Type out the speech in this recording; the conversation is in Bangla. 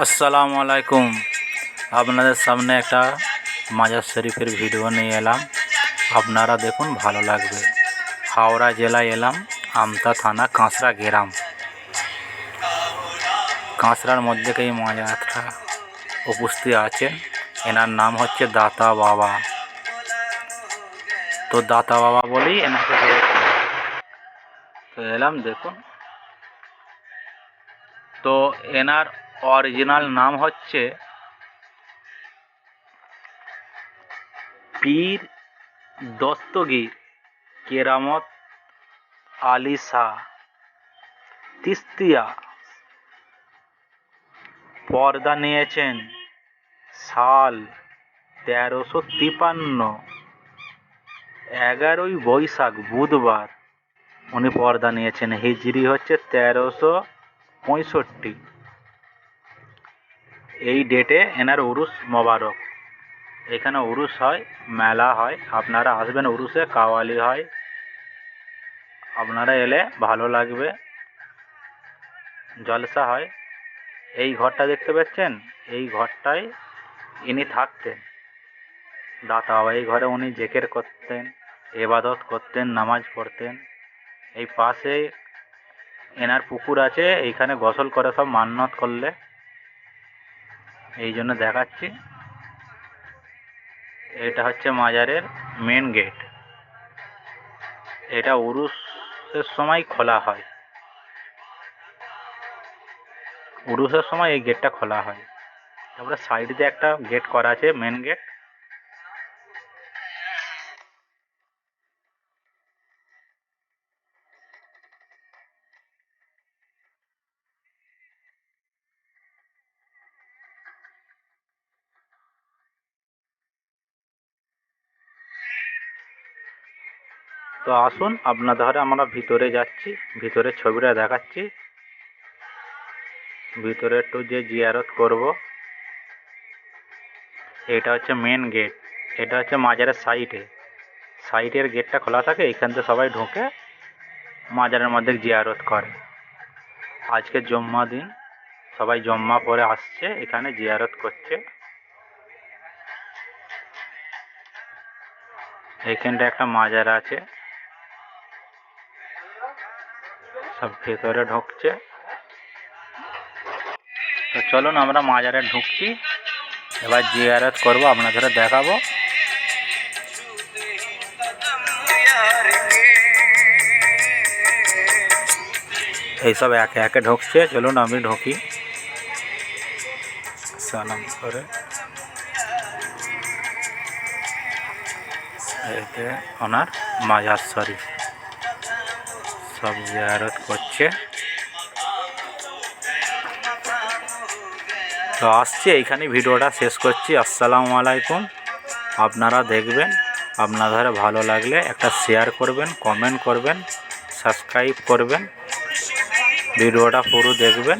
আসসালামু আলাইকুম। আপনাদের সামনে একটা মাজার শরীফের ভিডিও নিয়ে এলাম। আপনারা দেখুন, ভালো লাগবে। হাওড়া জেলায় এলাম, আমতা থানা, কাঁচরা গ্রাম। কাঁচরার মধ্যে এই মাজারটা উপস্থিত আছেন এনার নাম হচ্ছে দাতা বাবা। তো দাতা বাবা বলেই এনাকে তো এলাম, দেখুন। তো এনার অরিজিনাল নাম হচ্ছে পীর দস্তগীর কেরামত আলী শাহ তিস্তিয়া। পর্দা নিয়েছেন সাল তেরোশো তিপান্ন। এগারোই বৈশাখ বুধবার উনি পর্দা নিয়েছেন। হিজরি হচ্ছে তেরোশো পঁয়ষট্টি। এই ডেটে এনার উরুস মোবারক। এখানে উরুস হয়, মেলা হয়। আপনারা আসবেন উরুসে, কাওয়ালি হয়। আপনারা এলে ভালো লাগবে। জলসা হয়। এই ঘরটা দেখতে পাচ্ছেন? এই ঘরটায় ইনি থাকতেন। দাতা বাবা এই ঘরে উনি জেকের করতেন এবাদত করতেন, নামাজ পড়তেন। এই পাশে এনার পুকুর আছে, এইখানে গোসল করে সব মান্নত করলে এই জন্য দেখাচ্ছি। এটা হচ্ছে মাজারের মেন গেট এটা উরুসের সময় খোলা হয়। উরুসের সময় এই গেটটা খোলা হয়। তারপরে সাইড দিয়ে একটা গেট করা আছে মেন গেট তো আসুন আপনাদের ঘরে আমরা ভিতরে যাচ্ছি ভিতরের ছবিটা দেখাচ্ছি। ভিতরে একটু যে জিয়ারত করব। এটা হচ্ছে মেন গেট এটা হচ্ছে মাজারের সাইডে সাইডের গেটটা খোলা থাকে, এখান থেকে সবাই ঢুকে, মাজারের মধ্যে জিয়ারত করে। আজকে জম্মা দিন, সবাই জম্মা পরে আসছে, এখানে জিয়ারত করছে। এইখানটা একটা মাজার আছে। সব ভেতরে ঢুকছে। তো চলুন আমরা মাজারে ঢুকছি। এবার জিয়ারত করব আপনাদের দেখাবো। এইসব একে একে ঢুকছে। চলুন আমি ঢুকি। সালাম করে। ওনার মাজার শরীফ। সব জিয়ারত করছে। তো আসছি এইখানে ভিডিওটা শেষ করছি। আসসালামু আলাইকুম। আপনারা দেখবেন, আপনাদের ভালো লাগলে একটা শেয়ার করবেন কমেন্ট করবেন সাবস্ক্রাইব করবেন। ভিডিওটা পুরো দেখবেন।